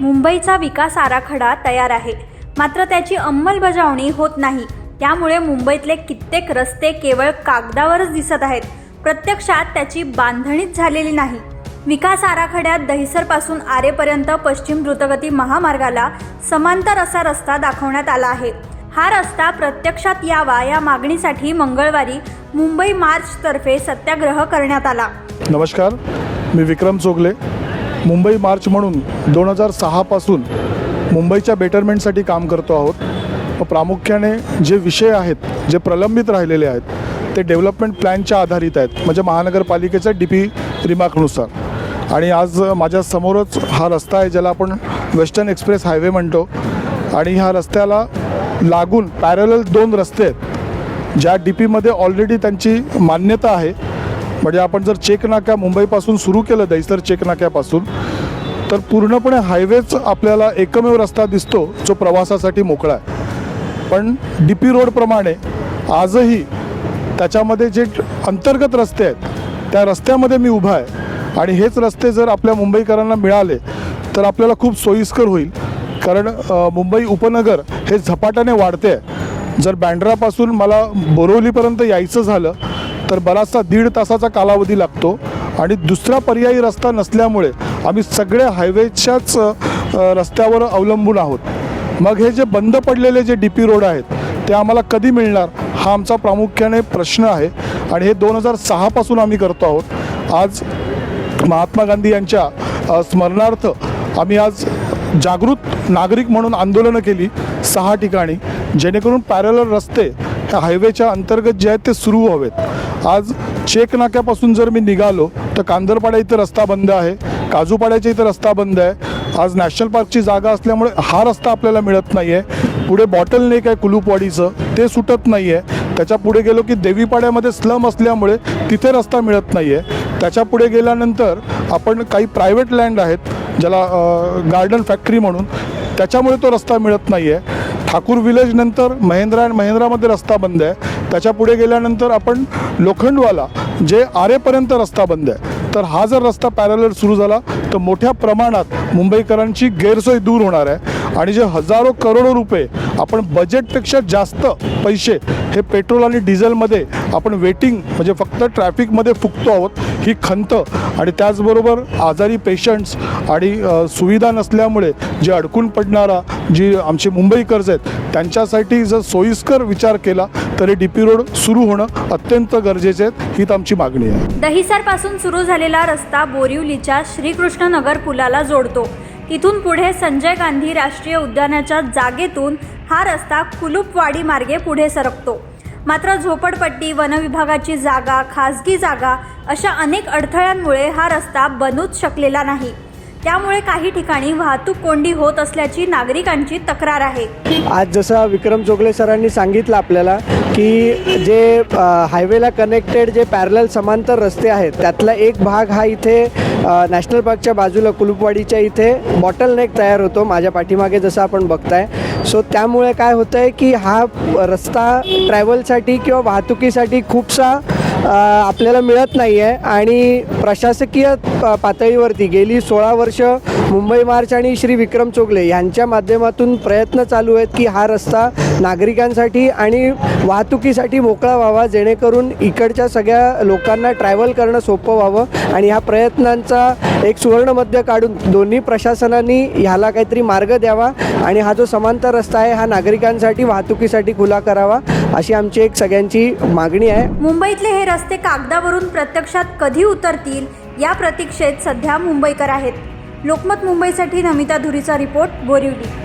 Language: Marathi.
मुंबईचा विकास आराखडा तयार आहे. मात्र त्याची अंमलबजावणी होत नाही. त्यामुळे मुंबईतले कित्येक रस्ते केवळ कागदावरच दिसत आहेत. प्रत्यक्षात त्याची बांधणीच झालेली नाही. विकास आराखड्यात दहिसरपासून आरेपर्यंत पश्चिम द्रुतगती महामार्गाला समांतर असा रस्ता दाखवण्यात आला आहे. हा रस्ता प्रत्यक्षात यावा या मागणीसाठी मंगळवारी मुंबई मार्चतर्फे सत्याग्रह करण्यात आला. नमस्कार मी विक्रम चोगले. मुंबई मार्च म्हणून दोन हजार सहापासून मुंबईच्या बेटरमेंटसाठी काम करतो आहोत. प्रामुख्याने जे विषय आहेत जे प्रलंबित राहिलेले आहेत ते डेव्हलपमेंट प्लॅनच्या आधारित आहेत. म्हणजे महानगरपालिकेच्या डी पी रिमार्कनुसार. आणि आज माझ्या समोरच हा रस्ता आहे ज्याला आपण वेस्टर्न एक्सप्रेस हायवे म्हणतो. आणि ह्या रस्त्याला लागून पॅरल दोन रस्ते आहेत. ज्या डी पीमध्ये ऑलरेडी त्यांची मान्यता आहे. म्हणजे आपण जर चेक नाक्या मुंबईपासून सुरू केलं दहिसर चेक नाक्यापासून तर पूर्णपणे हायवेच आपल्याला एकमेव रस्ता दिसतो जो प्रवासासाठी मोकळा आहे. पण डी पी रोडप्रमाणे आजही त्याच्यामध्ये जे अंतर्गत रस्ते आहेत त्या रस्त्यामध्ये मी उभा आहे. आणि हेच रस्ते जर आपल्या मुंबईकरांना मिळाले तर आपल्याला खूप सोयीस्कर होईल. कारण मुंबई उपनगर हे झपाट्याने वाढते आहे. जर बँड्रापासून मला बोरवलीपर्यंत यायचं झालं तर बराचसा दीड तासाचा कालावधी लागतो. आणि दुसरा पर्यायी रस्ता नसल्यामुळे आम्ही सगळ्या हायवेच्याच रस्त्यावर अवलंबून आहोत. मग हे जे बंद पडलेले जे डी पी रोड आहेत ते आम्हाला कधी मिळणार हा आमचा प्रामुख्याने प्रश्न आहे. आणि हे दोन हजार सहापासून आम्ही करतो आहोत. आज महात्मा गांधी यांच्या स्मरणार्थ आम्ही आज जागृत नागरिक म्हणून आंदोलनं केली सहा ठिकाणी जेणेकरून पॅरेलर रस्ते ह्या हायवेच्या अंतर्गत जे आहेत ते सुरू व्हावेत. आज चेक नाक्यापासून जर मी निघालो तर कांदरपाडा इथं रस्ता बंद आहे काजूपाड्याच्या इथं रस्ता बंद आहे. आज नॅशनल पार्कची जागा असल्यामुळे हा रस्ता आपल्याला मिळत नाही आहे पुढे बॉटल नेक आहे कुलूपवाडीचं ते सुटत नाही आहे त्याच्या पुढे गेलो की देवीपाड्यामध्ये स्लम असल्यामुळे तिथे रस्ता मिळत नाही आहे त्याच्या पुढे गेल्यानंतर आपण काही प्रायव्हेट लँड आहेत ज्याला गार्डन फॅक्टरी म्हणून त्याच्यामुळे तो रस्ता मिळत नाही आहे ठाकूर विलेजनंतर महिंद्रा अँड महिंद्रामध्ये रस्ता बंद आहे. त्याच्या पुढे गेल्यानंतर आपण लोखंडवाला जे आरेपर्यंत रस्ता बंद आहे तर हा जर रस्ता पॅरलर सुरू झाला तर मोठ्या प्रमाणात मुंबईकरांची गैरसोय दूर होणार आहे. आणि जे हजारो करोडो रुपये आपण बजेटपेक्षा जास्त पैसे हे पेट्रोल आणि डिझेलमध्ये आपण वेटिंग म्हणजे फक्त ट्रॅफिकमध्ये फुकतो आहोत ही खंत. आणि त्याचबरोबर आजारी पेशंट्स आणि सुविधा नसल्यामुळे जे अडकून पडणारा जी आमचे मुंबईकर्ज आहेत त्यांच्यासाठी जर सोयीस्कर विचार केला तरी डी पी रोड सुरू होणं अत्यंत गरजेचे आहेत हीच आमची मागणी आहे. दहिसरपासून सुरू झालेला रस्ता बोरिवलीच्या श्रीकृष्ण नगर पुलाला जोडतो. तिथून पुढे संजय गांधी राष्ट्रीय उद्यानाच्या जागेतून हा रस्ता कुलूपवाडी मार्गे पुढे सरकतो. मात्र झोपडपट्टी वनविभागाची जागा खासगी जागा अशा अनेक अडथळ्यांमुळे हा रस्ता बनूच शकलेला नाही. त्यामुळे काही ठिकाणी वाहतूक कोंडी होत असल्याची नागरिकांची तक्रार आहे. आज जसं विक्रम जोगले सरांनी सांगितलं आपल्याला की जे हायवेला कनेक्टेड जे पॅरल समांतर रस्ते आहेत त्यातला एक भाग हा इथे नॅशनल पार्कच्या बाजूला कुलूपवाडीच्या इथे बॉटल नेक तयार होतो माझ्या पाठीमागे जसं आपण बघताय. सो त्यामुळे काय होतं आहे की हा रस्ता ट्रॅव्हलसाठी किंवा वाहतुकीसाठी खूपसा आपल्याला मिळत नाही आहे आणि प्रशासकीय पातळीवरती गेली सोळा वर्ष मुंबई मार्च आणि श्री विक्रम चोगले यांच्या माध्यमातून प्रयत्न चालू आहेत की हा रस्ता नागरिकांसाठी आणि वाहतुकीसाठी मोकळा व्हावा जेणेकरून इकडच्या सगळ्या लोकांना ट्रॅव्हल करणं सोपं व्हावं आणि ह्या प्रयत्नांचा एक सुवर्णमध्य काढून दोन्ही प्रशासनांनी ह्याला काहीतरी मार्ग द्यावा. आणि हा जो समांतर रस्ता आहे हा नागरिकांसाठी वाहतुकीसाठी खुला करावा अशी आमची एक सगळ्यांची मागणी आहे. मुंबईतले हे रस्ते कागदावरून प्रत्यक्षात कधी उतरतील या प्रतीक्षेत सध्या मुंबईकर आहेत. लोकमत मुंबईसाठी नमिता धुरीचा रिपोर्ट बोरिवली.